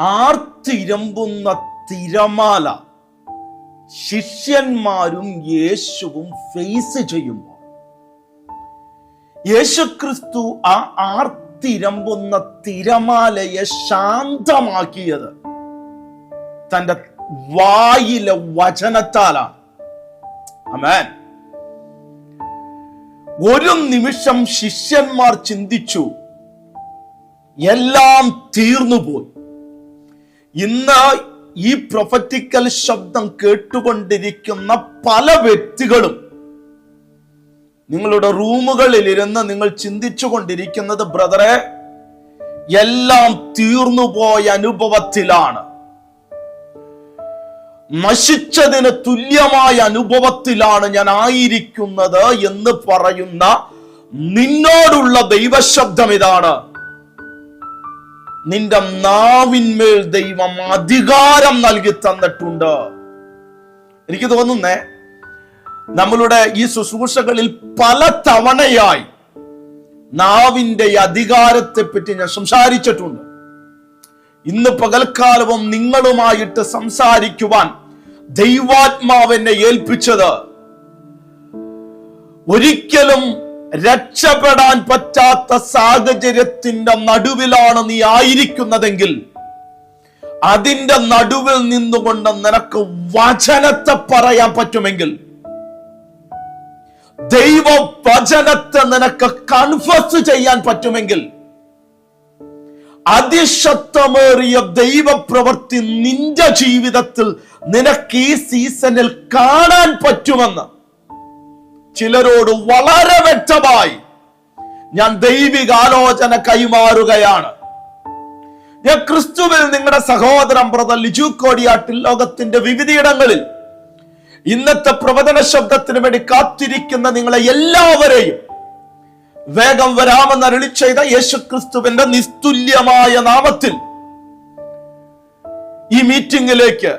ആർത്തിരമ്പുന്ന തിരമാല. ശിഷ്യന്മാരും യേശുവും ഫേസ് ചെയ്യുമ്പോൾ യേശുക്രിസ്തു ആ ആർത്തിരമ്പുന്ന തിരമാലയെ ശാന്തമാക്കിയത് തന്റെ വായിലെ വചനത്താലാണ്. അമേൻ ഒരു നിമിഷം ശിഷ്യന്മാർ ചിന്തിച്ചു എല്ലാം തീർന്നുപോയി. ഇന്ന് ഈ പ്രൊഫറ്റിക്കൽ ശബ്ദം കേട്ടുകൊണ്ടിരിക്കുന്ന പല വ്യക്തികളും നിങ്ങളുടെ റൂമുകളിൽ ഇരുന്ന് നിങ്ങൾ ചിന്തിച്ചു കൊണ്ടിരിക്കുന്നത് ബ്രദറെ എല്ലാം തീർന്നുപോയ അനുഭവത്തിലാണ്. നശിച്ചതിന് തുല്യമായ അനുഭവത്തിലാണ് ഞാൻ ആയിരിക്കുന്നത് എന്ന് പറയുന്ന നിന്നോടുള്ള ദൈവശബ്ദം ഇതാണ്. നിന്റെ നാവിന്മേൽ ദൈവം അധികാരം നൽകി തന്നിട്ടുണ്ട്. എനിക്ക് തോന്നുന്നേ നമ്മളുടെ ഈ ശുശ്രൂഷകളിൽ പല തവണയായി നാവിന്റെ അധികാരത്തെ പറ്റി ഞാൻ സംസാരിച്ചിട്ടുണ്ട്. ഇന്ന് പകൽക്കാലവും നിങ്ങളുമായിട്ട് സംസാരിക്കുവാൻ ദൈവാത്മാവെന്നെ ഏൽപ്പിച്ചത്. ഒരിക്കലും രക്ഷപ്പെടാൻ പറ്റാത്ത സാഹചര്യത്തിന്റെ നടുവിലാണ് നീ ആയിരിക്കുന്നതെങ്കിൽ അതിന്റെ നടുവിൽ നിന്നുകൊണ്ട് നിനക്ക് വചനത്തെ പറയാൻ പറ്റുമെങ്കിൽ ദൈവ വചനത്തെ നിനക്ക് കൺഫസ് ചെയ്യാൻ പറ്റുമെങ്കിൽ അതിശക്തമേറിയ ദൈവപ്രവൃത്തി നിന്റെ ജീവിതത്തിൽ നിനക്ക് ഈ സീസണിൽ കാണാൻ പറ്റുമെന്ന് ചിലരോട് വളരെ വ്യക്തമായി ഞാൻ ദൈവിക ആലോചന കൈമാറുകയാണ്. ഞാൻ ക്രിസ്തുവിൽ നിങ്ങളുടെ സഹോദരൻ ബ്രദർ ലിജു കോടിയാട്ടിൽ ലോകത്തിന്റെ വിവിധയിടങ്ങളിൽ ഇന്നത്തെ പ്രവചന ശബ്ദത്തിന് വേണ്ടി കാത്തിരിക്കുന്ന നിങ്ങളെ എല്ലാവരെയും വേഗം വരാമെന്ന് അരുളി ചെയ്ത യേശുക്രിസ്തുവിന്റെ നിസ്തുല്യമായ നാമത്തിൽ ഈ മീറ്റിംഗിലേക്ക്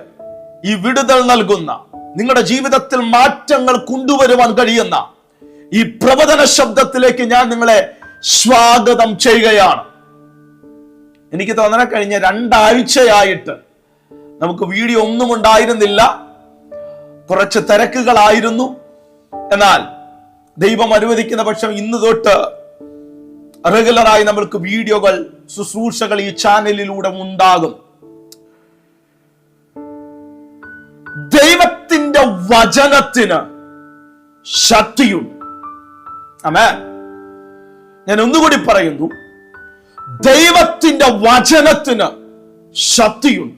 ഈ വിടുതൽ നൽകുന്ന നിങ്ങളുടെ ജീവിതത്തിൽ മാറ്റങ്ങൾ കൊണ്ടുവരുവാൻ കഴിയുന്ന ഈ പ്രവചന ശബ്ദത്തിലേക്ക് ഞാൻ നിങ്ങളെ സ്വാഗതം ചെയ്യുകയാണ്. എനിക്ക് തോന്നണ കഴിഞ്ഞ രണ്ടാഴ്ചയായിട്ട് നമുക്ക് വീഡിയോ ഒന്നും ഉണ്ടായിരുന്നില്ല. കുറച്ച് തിരക്കുകളായിരുന്നു. എന്നാൽ ദൈവം അനുവദിക്കുന്ന പക്ഷം ഇന്ന് തൊട്ട് റെഗുലറായി നമ്മൾക്ക് വീഡിയോകൾ ശുശ്രൂഷകൾ ഈ ചാനലിലൂടെ ഉണ്ടാകും. വചനത്തിന് ശക്തിയുണ്ട് അമേ ഞാൻ ഒന്നുകൂടി പറയുന്നു ദൈവത്തിന്റെ വചനത്തിന് ശക്തിയുണ്ട്.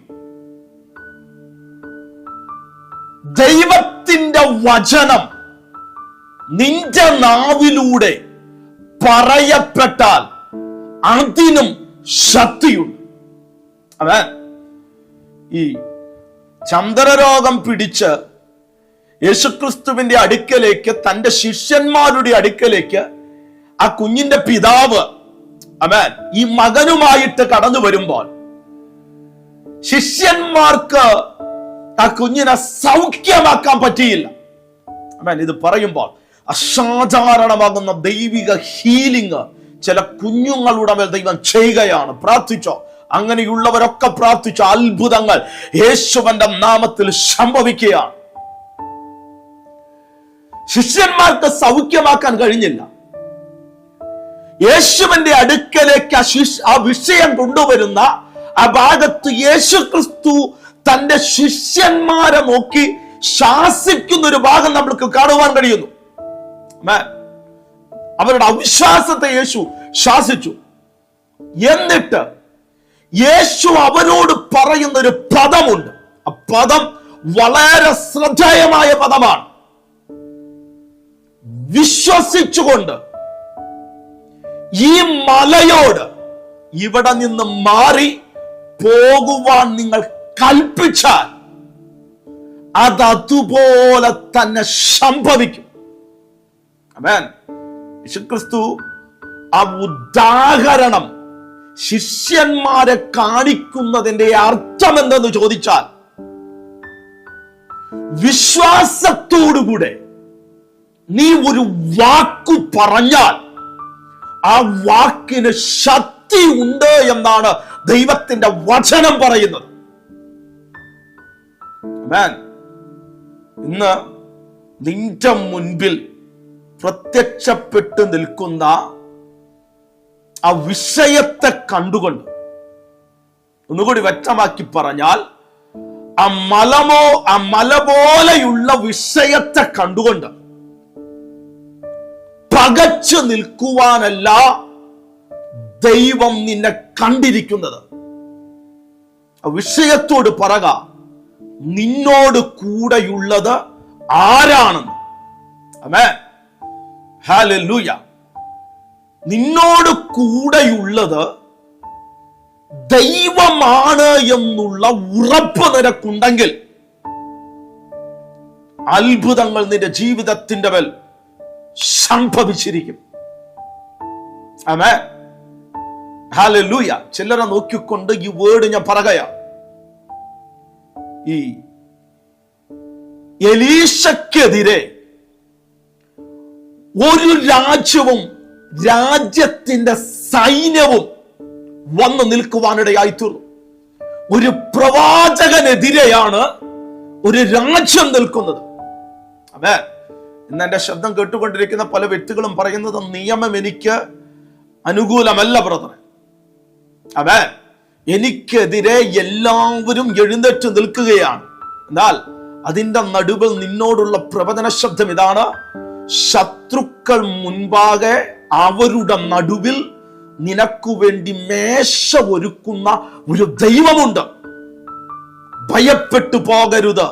ദൈവത്തിന്റെ വചനം നിന്റെ നാവിലൂടെ പറയപ്പെട്ടാൽ അതിനും ശക്തിയുണ്ട്. അതെ ഈ ചന്ദ്രരോഗം പിടിച്ച് യേശുക്രിസ്തുവിന്റെ അടുക്കലേക്ക് തന്റെ ശിഷ്യന്മാരുടെ അടുക്കലേക്ക് ആ കുഞ്ഞിന്റെ പിതാവ് അമേൻ ഈ മകനുമായിട്ട് കടന്നു വരുമ്പോൾ ശിഷ്യന്മാർക്ക് ആ കുഞ്ഞിനെ സൗഖ്യമാക്കാൻ പറ്റിയില്ല. അമേൻ ഇത് പറയുമ്പോൾ അസാധാരണമാകുന്ന ദൈവിക ഹീലിംഗ് ചില കുഞ്ഞുങ്ങളുടെ മേൽ ദൈവം ചെയ്യുകയാണ്. പ്രാർത്ഥിച്ചോ? അങ്ങനെയുള്ളവരൊക്കെ പ്രാർത്ഥിച്ച അത്ഭുതങ്ങൾ യേശുവന്റെ നാമത്തിൽ സംഭവിക്കുകയാണ്. ശിഷ്യന്മാർക്ക് സൗഖ്യമാക്കാൻ കഴിഞ്ഞില്ല. യേശുവിന്റെ അടുക്കലേക്ക് ആ ശിഷ് ആ വിഷയം കൊണ്ടുവരുന്ന ആ ഭാഗത്ത് യേശു ക്രിസ്തു തന്റെ ശിഷ്യന്മാരെ നോക്കി ശാസിക്കുന്ന ഒരു ഭാഗം നമ്മൾക്ക് കാണുവാൻ കഴിയുന്നു. അവരുടെ അവിശ്വാസത്തെ യേശു ശാസിച്ചു. എന്നിട്ട് യേശു അവരോട് പറയുന്ന ഒരു പദമുണ്ട്. ആ പദം വളരെ ശ്രദ്ധേയമായ പദമാണ്. വിശ്വസിച്ചുകൊണ്ട് ഈ മലയോട് ഇവിടെ നിന്ന് മാറി പോകുവാൻ നിങ്ങൾ കൽപ്പിച്ചാൽ അത് അതുപോലെ തന്നെ സംഭവിക്കും. യേശുക്രിസ്തു ആ ഉദാഹരണം ശിഷ്യന്മാരെ കാണിക്കുന്നതിന്റെ അർത്ഥം എന്തെന്ന് ചോദിച്ചാൽ വിശ്വാസത്തോടുകൂടെ നീ ഒരു വാക്കു പറഞ്ഞാൽ ആ വാക്കിന് ശക്തി ഉണ്ട് എന്നാണ് ദൈവത്തിന്റെ വചനം പറയുന്നത്. ഇന്ന് നിന്റെ മുൻപിൽ പ്രത്യക്ഷപ്പെട്ട് നിൽക്കുന്ന ആ വിഷയത്തെ കണ്ടുകൊണ്ട് ഒന്നുകൂടി വ്യക്തമാക്കി പറഞ്ഞാൽ ആ മലമോ ആ മല പോലെയുള്ള വിഷയത്തെ കണ്ടുകൊണ്ട് പകച്ചു നിൽക്കുവാനല്ല ദൈവം നിന്നെ കണ്ടിരിക്കുന്നത്. വിഷയത്തോട് പറക നിന്നോട് കൂടെയുള്ളത് ആരാണെന്ന്. നിന്നോട് കൂടെയുള്ളത് ദൈവമാണ് എന്നുള്ള ഉറപ്പ് നിനക്കുണ്ടെങ്കിൽ അത്ഭുതങ്ങൾ നിന്റെ ജീവിതത്തിന്റെ മേൽ സംഭവിച്ചിരിക്കും. ആമേ ഹാലൂയ ചിലരെ നോക്കിക്കൊണ്ട് ഈ വേർഡ് ഞാൻ പറകയാ ഈ എലീശക്കെതിരെ ഒരു രാജ്യവും രാജ്യത്തിന്റെ സൈന്യവും വന്നു നിൽക്കുവാനിടയായി തീർന്നു ഒരു പ്രവാചകനെതിരെയാണ് ഒരു രാജ്യം നിൽക്കുന്നത്. അതെ ഇന്ന് എന്റെ ശബ്ദം കേട്ടുകൊണ്ടിരിക്കുന്ന പല വ്യക്തികളും പറയുന്നത് നിയമം എനിക്ക് അനുകൂലമല്ല ബ്രദറെ അതെ. എനിക്കെതിരെ എല്ലാവരും എഴുന്നേറ്റ് നിൽക്കുകയാണ്. എന്നാൽ അതിന്റെ നടുവിൽ നിന്നോടുള്ള പ്രവചന ശബ്ദം ഇതാണ്. ശത്രുക്കൾ മുൻപാകെ അവരുടെ നടുവിൽ നിനക്കു വേണ്ടി മേശ ഒരുക്കുന്ന ഒരു ദൈവമുണ്ട്. ഭയപ്പെട്ടു പോകരുത്.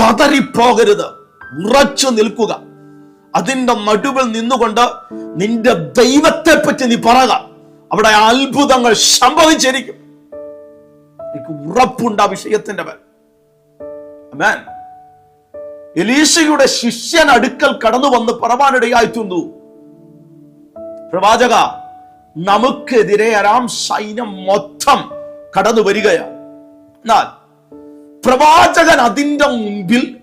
പതറിപ്പോകരുത്. ഉറച്ചു നിൽക്കുക. അതിന്റെ നടുവിൽ നിന്നുകൊണ്ട് നിന്റെ ദൈവത്തെ പറ്റി നീ പറക. അവിടെ അത്ഭുതങ്ങൾ സംഭവിച്ചിരിക്കും. എനിക്ക് ഉറപ്പുണ്ട് ആ വിഷയത്തിന്റെ മേൽ. എലീശയുടെ ശിഷ്യൻ അടുക്കൽ കടന്നു വന്ന് പറവാനിടയായി തിന്നു. പ്രവാചക നമുക്കെതിരെ അരാം സൈന്യം മൊത്തം കടന്നു വരികയാണ്. എന്നാൽ പ്രവാചകൻ അതിന്റെ മുൻപിൽ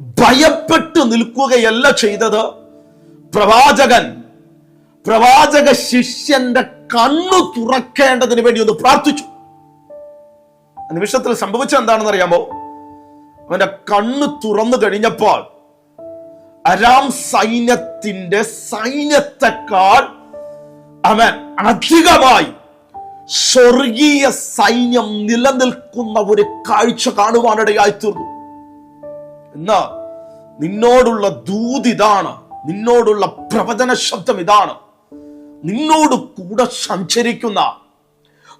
ഭയപ്പെട്ടു നിൽക്കുകയല്ല ചെയ്തത്. പ്രവാചകൻ പ്രവാചക ശിഷ്യന്റെ കണ്ണു തുറക്കേണ്ടതിന് വേണ്ടി ഒന്ന് പ്രാർത്ഥിച്ചു. നിമിഷത്തിൽ സംഭവിച്ചത് എന്താണെന്ന് അറിയാമോ അവന്റെ കണ്ണ് തുറന്നു കഴിഞ്ഞപ്പോൾ അരാം സൈന്യത്തിന്റെ സൈന്യത്തെക്കാൾ അവൻ അധികമായി സ്വർഗീയ സൈന്യം നിലനിൽക്കുന്ന ഒരു കാഴ്ച കാണുവാനിടയായി തീർന്നു എന്നാ നിന്നോടുള്ള ദൂത് ഇതാണ്. നിന്നോടുള്ള പ്രവചന ശബ്ദം ഇതാണ്. നിന്നോട് കൂടെ സഞ്ചരിക്കുന്ന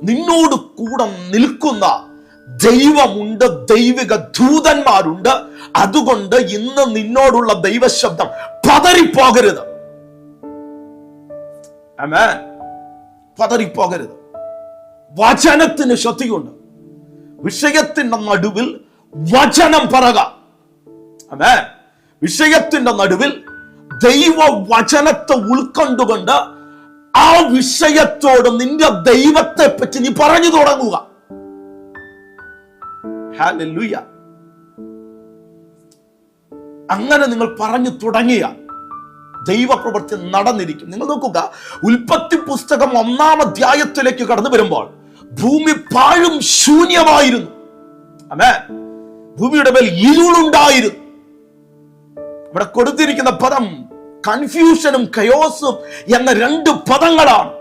നിന്നോട് കൂടെ നിൽക്കുന്ന ദൈവമുണ്ട് ദൈവിക ദൂതന്മാരുണ്ട്. അതുകൊണ്ട് ഇന്ന് നിന്നോടുള്ള ദൈവശബ്ദം പതറിപ്പോകരുത്. പതറിപ്പോകരുത്. വചനത്തിന് ശക്തിയുണ്ട്. വിഷയത്തിന്റെ നടുവിൽ വചനം പറക. അമേ വിഷയത്തിന്റെ നടുവിൽ ദൈവ വചനത്തെ ഉൾക്കൊണ്ടുകൊണ്ട് ആ വിഷയത്തോട് നിന്റെ ദൈവത്തെ പറ്റി നീ പറഞ്ഞു തുടങ്ങുക. അങ്ങനെ നിങ്ങൾ പറഞ്ഞു തുടങ്ങിയ ദൈവപ്രവൃത്തി നടന്നിരിക്കും. നിങ്ങൾ നോക്കുക ഉൽപ്പത്തി പുസ്തകം ഒന്നാം അധ്യായത്തിലേക്ക് കടന്നു വരുമ്പോൾ ഭൂമി പാഴും ശൂന്യമായിരുന്നു. അമേ ഭൂമിയുടെ മേൽ ഇരുളുണ്ടായിരുന്നു. ഇവിടെ കൊടുത്തിരിക്കുന്ന പദം കൺഫ്യൂഷനും കയോസും എന്ന രണ്ട് പദങ്ങളാണ്.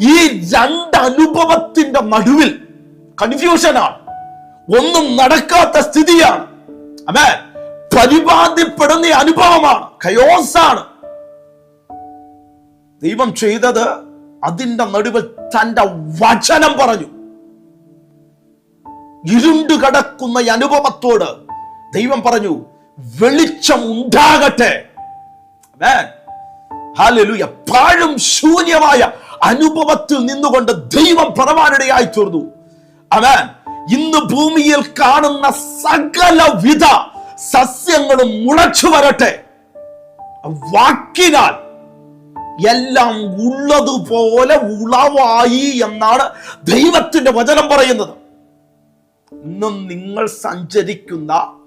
ഈ രണ്ട് അനുഭവത്തിന്റെ നടുവിൽ കൺഫ്യൂഷനാണ്. ഒന്നും നടക്കാത്ത സ്ഥിതിയാണ്. അമേ പരിപാടിപ്പെടുന്ന ഈ അനുഭവമാണ്. കയോസാണ്. ദൈവം ചെയ്തത് അതിന്റെ നടുവിൽ തന്റെ വചനം പറഞ്ഞു. ഇരുണ്ടു കിടക്കുന്ന അനുഭവത്തോട് ദൈവം പറഞ്ഞു വെളിച്ചം ഉണ്ടാകട്ടെ. പാഴും ശൂന്യമായ അനുഭവത്തിൽ നിന്നുകൊണ്ട് ദൈവം പ്രമാണിടയായി തീർന്നു. അവൻ ഇന്ന് ഭൂമിയിൽ കാണുന്ന സകലവിധ സസ്യങ്ങളും മുളച്ചു വരട്ടെ. വാക്കിനാൽ എല്ലാം ഉള്ളതുപോലെ ഉളവായി എന്നാണ് ദൈവത്തിന്റെ വചനം പറയുന്നത്. ഇന്നും നിങ്ങൾ സഞ്ചരിക്കുന്ന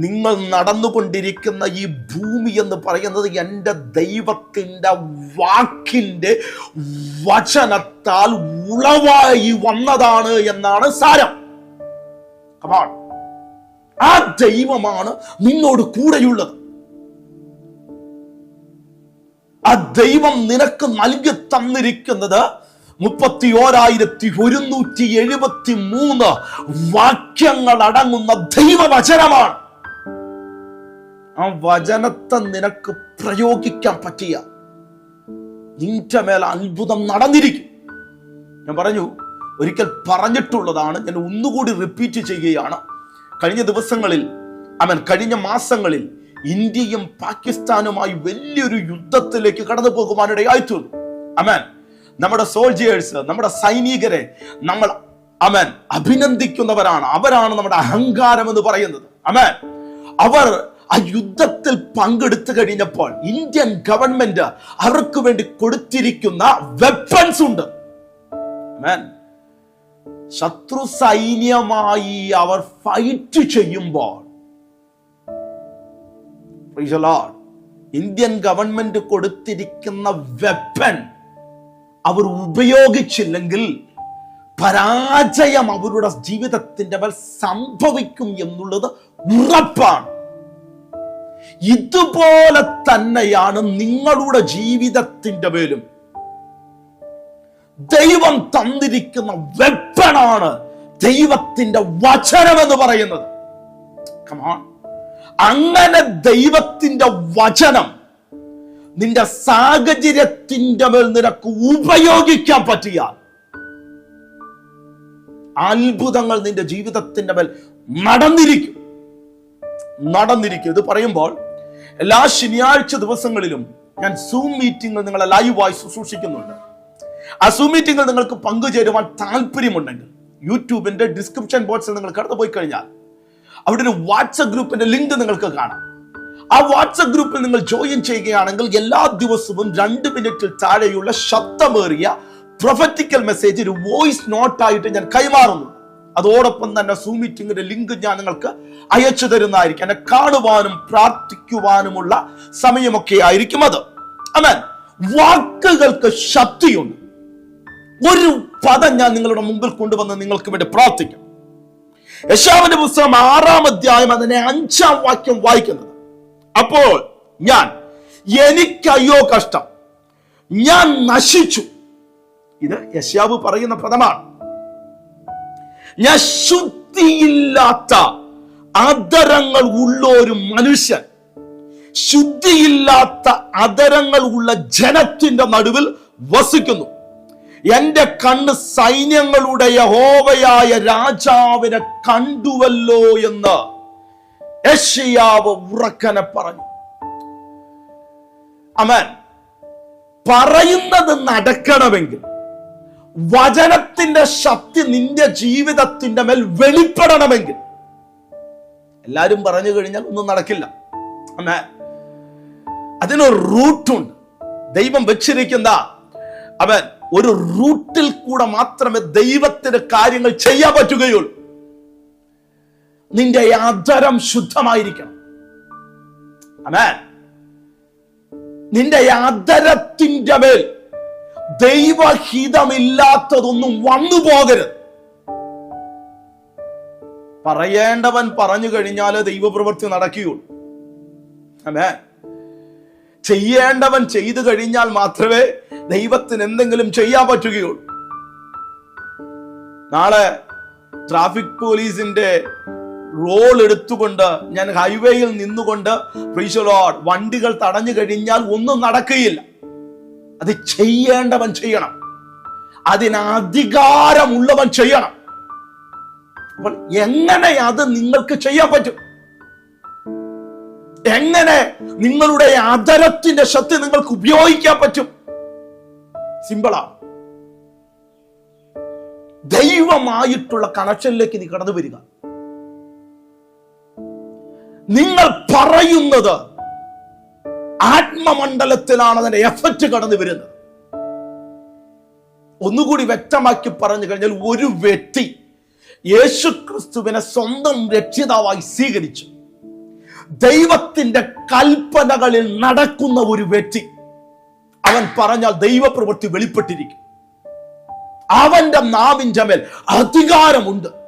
നിങ്ങൾ നടന്നുകൊണ്ടിരിക്കുന്ന ഈ ഭൂമി എന്ന് പറയുന്നത് എന്റെ ദൈവത്തിന്റെ വാക്കിന്റെ വചനത്താൽ ഉളവായി വന്നതാണ് എന്നാണ് സാരം. ആ ദൈവമാണ് നിന്നോട് കൂടെയുള്ളത്. ആ ദൈവം നിനക്ക് നൽകി തന്നിരിക്കുന്നത് മുപ്പത്തി ഓരായിരത്തി ഒരുന്നൂറ്റി എഴുപത്തി മൂന്ന് വാക്യങ്ങൾ അടങ്ങുന്ന ദൈവവചനമാണ്. ആ വചനത്തെ നിനക്ക് പ്രയോഗിക്കാൻ പറ്റിയ നിന്റെ മേൽ അത്ഭുതം നടന്നിരിക്കും. ഞാൻ പറഞ്ഞു ഒരിക്കൽ പറഞ്ഞിട്ടുള്ളതാണ് ഞാൻ ഒന്നുകൂടി റിപ്പീറ്റ് ചെയ്യുകയാണ്. കഴിഞ്ഞ ദിവസങ്ങളിൽ അവൻ കഴിഞ്ഞ മാസങ്ങളിൽ ഇന്ത്യയും പാകിസ്ഥാനുമായി വലിയൊരു യുദ്ധത്തിലേക്ക് കടന്നു പോകുവാനിടയായി തീർന്നു. അമൻ നമ്മുടെ സോൾജിയേഴ്സ് നമ്മുടെ സൈനികരെ നമ്മൾ അമൻ അഭിനന്ദിക്കുന്നവരാണ്. അവരാണ് നമ്മുടെ അഹങ്കാരം എന്ന് പറയുന്നത് അമൻ അവർ ആ യുദ്ധത്തിൽ പങ്കെടുത്തു കഴിഞ്ഞപ്പോൾ ഇന്ത്യൻ ഗവൺമെന്റ് അവർക്ക് വേണ്ടി കൊടുത്തിരിക്കുന്ന വെപ്പൺസ് ഉണ്ട്. ശത്രു സൈന്യമായി അവർ ഫൈറ്റ് ചെയ്യുമ്പോൾ ഇന്ത്യൻ ഗവൺമെന്റ് കൊടുത്തിരിക്കുന്ന വെപ്പൺ അവർ ഉപയോഗിച്ചില്ലെങ്കിൽ പരാജയം അവരുടെ ജീവിതത്തിന്റെ മേൽ സംഭവിക്കും എന്നുള്ളത് ഉറപ്പാണ്. ഇതുപോലെ തന്നെയാണ് നിങ്ങളുടെ ജീവിതത്തിന്റെ പേരും ദൈവം തന്നിരിക്കുന്ന വെപ്പണാണ് ദൈവത്തിന്റെ വചനം എന്ന് പറയുന്നത്. അങ്ങനെ ദൈവത്തിന്റെ വചനം നിന്റെ സാഹചര്യത്തിന്റെ മേൽ നിനക്ക് ഉപയോഗിക്കാൻ പറ്റിയാൽ അത്ഭുതങ്ങൾ നിന്റെ ജീവിതത്തിന്റെ മേൽ നടന്നിരിക്കും. നടന്നിരിക്കും. ഇത് പറയുമ്പോൾ എല്ലാ ശനിയാഴ്ച ദിവസങ്ങളിലും ഞാൻ സൂം മീറ്റിംഗ് നിങ്ങളെ ലൈവായി ശുശ്രൂഷിക്കുന്നുണ്ട്. ആ സൂം മീറ്റിംഗിൽ നിങ്ങൾക്ക് പങ്കുചേരുവാൻ താല്പര്യമുണ്ടെങ്കിൽ യൂട്യൂബിന്റെ ഡിസ്ക്രിപ്ഷൻ ബോക്സിൽ നിങ്ങൾ കടന്നു പോയി കഴിഞ്ഞാൽ അവിടെ ഒരു വാട്സപ്പ് ഗ്രൂപ്പിന്റെ ലിങ്ക് നിങ്ങൾക്ക് കാണാം. ആ വാട്സപ്പ് ഗ്രൂപ്പിൽ നിങ്ങൾ ജോയിൻ ചെയ്യുകയാണെങ്കിൽ എല്ലാ ദിവസവും രണ്ട് മിനിറ്റിൽ താഴെയുള്ള ശബ്ദമേറിയ പ്രൊഫറ്റിക്കൽ മെസ്സേജ് ഒരു വോയിസ് നോട്ടായിട്ട് ഞാൻ കൈമാറുന്നു. അതോടൊപ്പം തന്നെ സൂ മീറ്റിംഗിന്റെ ലിങ്ക് ഞാൻ നിങ്ങൾക്ക് അയച്ചു തരുന്നതായിരിക്കും. എന്നെ കാണുവാനും പ്രാർത്ഥിക്കുവാനുമുള്ള സമയമൊക്കെ ആയിരിക്കും അത്. അമേൻ വാക്കുകൾക്ക് ശക്തിയുണ്ട്. ഒരു പദം ഞാൻ നിങ്ങളുടെ മുമ്പിൽ കൊണ്ടുവന്ന് നിങ്ങൾക്ക് വേണ്ടി പ്രാർത്ഥിക്കും. യശാവിന്റെ പുസ്തകം ആറാം അധ്യായം അതിനെ അഞ്ചാം വാക്യം വായിക്കുന്നത്. അപ്പോൾ ഞാൻ എനിക്കയ്യോ കഷ്ടം. ഞാൻ നശിച്ചു. ഇത് യശാവ് പറയുന്ന പദമാണ്. ഞാൻ ശുദ്ധിയില്ലാത്ത അതരങ്ങൾ ഉള്ള ഒരു മനുഷ്യൻ ശുദ്ധിയില്ലാത്ത അതരങ്ങൾ ഉള്ള ജനത്തിന്റെ നടുവിൽ വസിക്കുന്നു. എന്റെ കണ്ണ് സൈന്യങ്ങളുടെ യഹോവയായ രാജാവിനെ കണ്ടുവല്ലോ എന്ന് യശയാവ് ഉറക്കനെ പറഞ്ഞു. അമൻ പറയുന്നത് നടക്കണമെങ്കിൽ വചനത്തിന്റെ ശക്തി നിന്റെ ജീവിതത്തിന്റെ മേൽ വെളിപ്പെടണമെങ്കിൽ. എല്ലാരും പറഞ്ഞു കഴിഞ്ഞാൽ ഒന്നും നടക്കില്ല. അമ്മേ അതിനൊരു റൂട്ടുണ്ട്. ദൈവം വെച്ചിരിക്കുന്ന അവൻ ഒരു റൂട്ടിൽ കൂടെ മാത്രമേ ദൈവത്തിന് കാര്യങ്ങൾ ചെയ്യാൻ പറ്റുകയുള്ളൂ. നിന്റെ ആദരം ശുദ്ധമായിരിക്കണം. അമേ നിന്റെ ആദരത്തിന്റെ മേൽ ദൈവഹിതമില്ലാത്തതൊന്നും വന്നു പോകരുത്. പറയേണ്ടവൻ പറഞ്ഞു കഴിഞ്ഞാൽ ദൈവപ്രവൃത്തി നടക്കുകയുള്ളൂ. അമേ ചെയ്യേണ്ടവൻ ചെയ്തു കഴിഞ്ഞാൽ മാത്രമേ ദൈവത്തിന് എന്തെങ്കിലും ചെയ്യാൻ പറ്റുകയുള്ളൂ. നാളെ ട്രാഫിക് പോലീസിന്റെ റോൾ എടുത്തുകൊണ്ട് ഞാൻ ഹൈവേയിൽ നിന്നുകൊണ്ട് പ്രീശലോഡ് വണ്ടികൾ തടഞ്ഞു കഴിഞ്ഞാൽ ഒന്നും നടക്കുകയില്ല. അത് ചെയ്യേണ്ടവൻ ചെയ്യണം. അതിനധികാരമുള്ളവൻ ചെയ്യണം. അപ്പോൾ എങ്ങനെ അത് നിങ്ങൾക്ക് ചെയ്യാൻ പറ്റും? എങ്ങനെ നിങ്ങളുടെ അതരത്തിന്റെ ശക്തി നിങ്ങൾക്ക് ഉപയോഗിക്കാൻ പറ്റും? സിമ്പിളാ ദൈവമായിട്ടുള്ള കണക്ഷനിലേക്ക് നീ കടന്നു വരിക. നിങ്ങൾ പറയുന്നത് ആത്മമണ്ഡലത്തിലാണ് അതിന്റെ എഫക്റ്റ് കടന്നു വരുന്നത്. ഒന്നുകൂടി വ്യക്തമാക്കി പറഞ്ഞു കഴിഞ്ഞാൽ ഒരു വ്യക്തി യേശു ക്രിസ്തുവിനെ സ്വന്തം രക്ഷിതാവായി സ്വീകരിച്ചു. ദൈവത്തിന്റെ കൽപ്പനകളിൽ നടക്കുന്ന ഒരു വ്യക്തി അവൻ പറഞ്ഞാൽ ദൈവപ്രവൃത്തി വെളിപ്പെട്ടിരിക്കും. അവന്റെ നാവിന്റെ മേൽ അധികാരമുണ്ട്.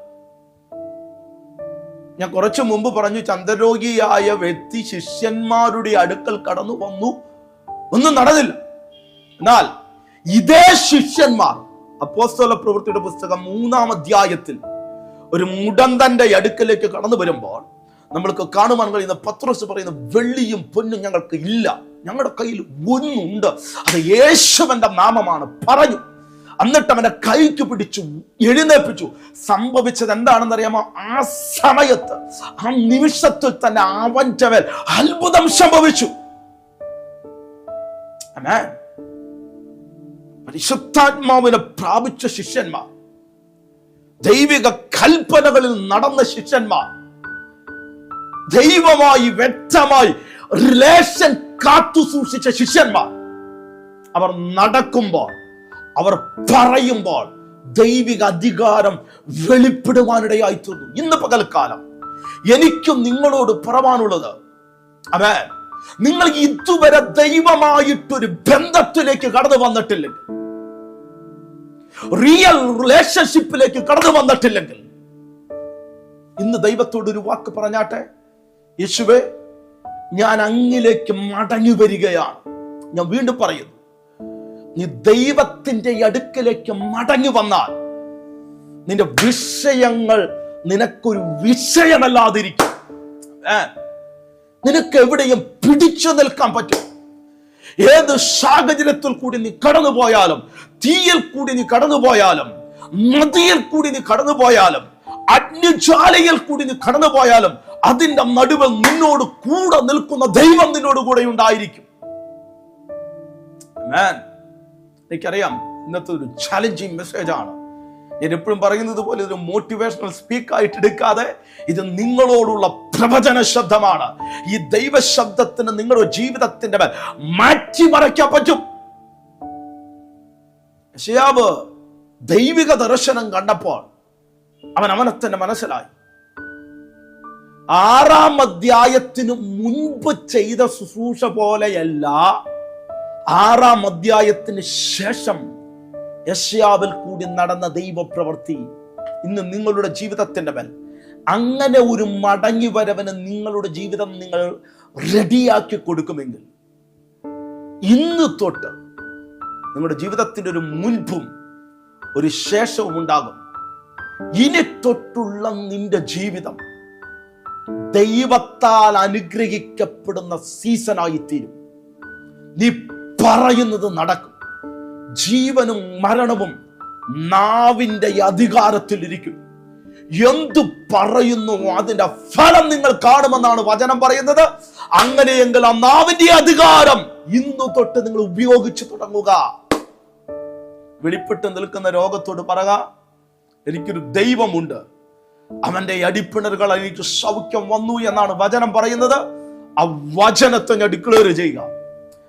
ഞാൻ കുറച്ചു മുമ്പ് പറഞ്ഞു ചന്ദ്രരോഗിയായ വ്യക്തി ശിഷ്യന്മാരുടെ അടുക്കൽ കടന്നു വന്നു. ഒന്നും നടന്നില്ല. എന്നാൽ ഇതേ ശിഷ്യന്മാർ അപ്പോസ്തല പ്രവൃത്തിയുടെ പുസ്തകം മൂന്നാം അധ്യായത്തിൽ ഒരു മുടന്തന്റെ അടുക്കലേക്ക് കടന്നു വരുമ്പോൾ നമ്മൾക്ക് കാണുവാൻ കഴിയുന്ന പത്രോസ് പറയുന്ന വെള്ളിയും പൊന്നും ഞങ്ങൾക്ക് ഇല്ല. ഞങ്ങളുടെ കയ്യിൽ ഒന്നുണ്ട്. അത് യേശുവന്റെ നാമമാണ്. പറഞ്ഞു. എന്നിട്ട് അവനെ കൈക്ക് പിടിച്ചു എഴുന്നേൽപ്പിച്ചു. സംഭവിച്ചത് എന്താണെന്ന് അറിയാമോ ആ സമയത്ത് ആ നിമിഷത്തിൽ തന്നെ അവന്റെ മേൽ അത്ഭുതം സംഭവിച്ചു. പരിശുദ്ധാത്മാവിനെ പ്രാപിച്ച ശിഷ്യന്മാർ ദൈവിക കൽപ്പനകളിൽ നടന്ന ശിഷ്യന്മാർ ദൈവമായി വ്യക്തമായി റിലേഷൻ കാത്തു സൂക്ഷിച്ച ശിഷ്യന്മാർ അവർ നടക്കുമ്പോൾ അവർ പറയുമ്പോൾ ദൈവിക അധികാരം വെളിപ്പെടുവാനിടയായി തീർന്നു. ഇന്ന് പകൽക്കാലം എനിക്കും നിങ്ങളോട് പറവാനുള്ളത് അവേ നിങ്ങൾ ഇതുവരെ ദൈവമായിട്ടൊരു ബന്ധത്തിലേക്ക് കടന്നു വന്നിട്ടില്ലെങ്കിൽ റിയൽ റിലേഷൻഷിപ്പിലേക്ക് കടന്നു വന്നിട്ടില്ലെങ്കിൽ ഇന്ന് ദൈവത്തോട് ഒരു വാക്ക് പറഞ്ഞാട്ടെ? യേശുവേ ഞാൻ അങ്ങിലേക്ക് മടങ്ങി വരികയാണ്. ഞാൻ വീണ്ടും പറയുന്നു നീ ദൈവത്തിന്റെ അടുക്കലേക്ക് മടങ്ങി വന്നാൽ നിന്റെ വിഷയങ്ങൾ നിനക്കൊരു വിഷയമല്ലാതിരിക്കും. നിനക്ക് എവിടെയും പിടിച്ചു നിൽക്കാൻ പറ്റും. ഏത് സാഹചര്യത്തിൽ കൂടി നീ കടന്നു പോയാലും തീയിൽ കൂടി നീ കടന്നു പോയാലും നദിയിൽ കൂടി നീ കടന്നു പോയാലും അഗ്നിജ്വാലയിൽ കൂടി നീ കടന്നു പോയാലും അതിന്റെ നടുവിൽ നിന്നോട് കൂടെ നിൽക്കുന്ന ദൈവം നിന്നോട് കൂടെ ഉണ്ടായിരിക്കും. എനിക്കറിയാം ഇന്നത്തെ ഒരു ചാലഞ്ചിങ് മെസ്സേജ് ആണ്. ഞാൻ എപ്പോഴും പറയുന്നത് പോലെ ഇതൊരു മോട്ടിവേഷണൽ സ്പീക്ക് ആയിട്ട് എടുക്കാതെ ഇത് നിങ്ങളോടുള്ള പ്രവചന ശബ്ദമാണ്. ഈ ദൈവ ശബ്ദത്തിന് നിങ്ങളുടെ ജീവിതത്തിന്റെ മേൽ മാറ്റിമറയ്ക്കാൻ പറ്റും. യശയാവ് ദൈവിക ദർശനം കണ്ടപ്പോൾ അവൻ അവനെ തന്നെ മനസ്സിലായി. ആറാം അധ്യായത്തിന് മുൻപ് ചെയ്ത ശുശ്രൂഷ പോലെയല്ല ആറാം അധ്യായത്തിന് ശേഷം യശ്യാവിൽ കൂടി നടന്ന ദൈവപ്രവൃത്തി ഇന്ന് നിങ്ങളുടെ ജീവിതത്തിന്റെ മേൽ. അങ്ങനെ ഒരു മടങ്ങി വരവന് നിങ്ങളുടെ ജീവിതം നിങ്ങൾ റെഡിയാക്കി കൊടുക്കുമെങ്കിൽ ഇന്ന് തൊട്ട് നിങ്ങളുടെ ജീവിതത്തിന്റെ ഒരു മുൻപും ഒരു ശേഷവും ഉണ്ടാകും. ഇനി തൊട്ടുള്ള നിന്റെ ജീവിതം ദൈവത്താൽ അനുഗ്രഹിക്കപ്പെടുന്ന സീസണായി തീരും നീ പറയുന്നത് നടക്കും. ജീവനും മരണവും നാവിന്റെ അധികാരത്തിൽ ഇരിക്കും എന്തു പറയുന്നു അതിന്റെ ഫലം നിങ്ങൾ കാണുമെന്നാണ് വചനം പറയുന്നത്. അങ്ങനെയെങ്കിൽ ആ നാവിന്റെ അധികാരം ഇന്നു തൊട്ട് നിങ്ങൾ ഉപയോഗിച്ചു തുടങ്ങുക. വെളിപ്പെട്ട് നിൽക്കുന്ന രോഗത്തോട് പറക എനിക്കൊരു ദൈവമുണ്ട്. അവന്റെ അടിപ്പിണറുകൾ എനിക്ക് സൗഖ്യം വന്നു എന്നാണ് വചനം പറയുന്നത്. ആ വചനത്തെ ഞാൻ ഡിക്ലെയർ ചെയ്യുക.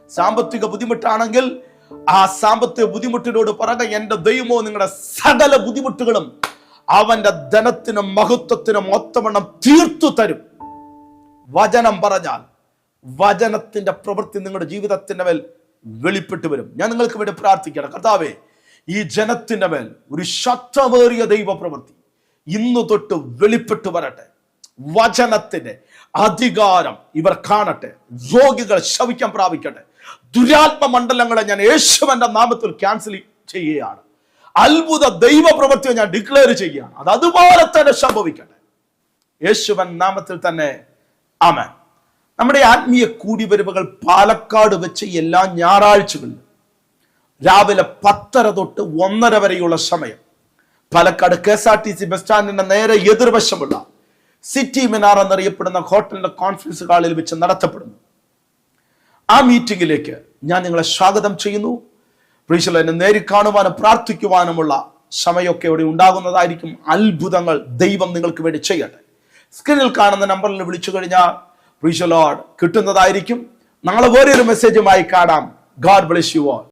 സാമ്പത്തിക ബുദ്ധിമുട്ടാണെങ്കിൽ ആ സാമ്പത്തിക ബുദ്ധിമുട്ടിനോട് പറഞ്ഞ എന്റെ ദൈവമോ നിങ്ങളുടെ സകല ബുദ്ധിമുട്ടുകളും അവന്റെ ധനത്തിനും മഹത്വത്തിനും ഒത്തവണ്ണം തീർത്തു തരും. വചനം പറഞ്ഞാൽ വചനത്തിന്റെ പ്രവൃത്തി നിങ്ങളുടെ ജീവിതത്തിന്റെ മേൽ വെളിപ്പെട്ടു വരും. ഞാൻ നിങ്ങൾക്ക് വേണ്ടി പ്രാർത്ഥിക്കണം കർത്താവേ ഈ ജനത്തിന്റെ മേൽ ഒരു ശക്തമേറിയ ദൈവ പ്രവൃത്തി ഇന്നു തൊട്ട് വെളിപ്പെട്ടു വരട്ടെ. വചനത്തിന്റെ അധികാരം ഇവർ കാണട്ടെ. രോഗികൾ ശവിക്കാൻ പ്രാപിക്കട്ടെ. ദുരാത്മ മണ്ഡലങ്ങളെ ഞാൻ യേശുവന്റെ നാമത്തിൽ ക്യാൻസൽ ചെയ്യുകയാണ്. അത്ഭുത ദൈവ പ്രവൃത്തിയെ ഞാൻ ഡിക്ലെയർ ചെയ്യുകയാണ്. അത് അതുപോലെ തന്നെ സംഭവിക്കട്ടെ. യേശുവൻ നാമത്തിൽ തന്നെ. ആമൻ. നമ്മുടെ ആത്മീയ കൂടിവരവുകൾ പാലക്കാട് വെച്ച് എല്ലാ ഞായറാഴ്ചകളിലും രാവിലെ പത്തര തൊട്ട് ഒന്നര വരെയുള്ള സമയം Palakkad K S R T C bus സ്റ്റാൻഡിന്റെ നേരെ എതിർവശമുള്ള സിറ്റി മിനാർ എന്നറിയപ്പെടുന്ന ഹോട്ടലിന്റെ കോൺഫറൻസ് ഹാളിൽ വെച്ച് നടത്തപ്പെടുന്നു. ആ മീറ്റിംഗിലേക്ക് ഞാൻ നിങ്ങളെ സ്വാഗതം ചെയ്യുന്നു. പ്രീശല എന്നെ നേരി കാണുവാനും പ്രാർത്ഥിക്കുവാനുമുള്ള സമയമൊക്കെ ഇവിടെ ഉണ്ടാകുന്നതായിരിക്കും അത്ഭുതങ്ങൾ ദൈവം നിങ്ങൾക്ക് വേണ്ടി ചെയ്യട്ടെ. സ്ക്രീനിൽ കാണുന്ന നമ്പറിൽ വിളിച്ചു കഴിഞ്ഞാൽ പ്രീശലോഡ് കിട്ടുന്നതായിരിക്കും. നാളെ വേറൊരു മെസ്സേജുമായി കാണാം. God bless you all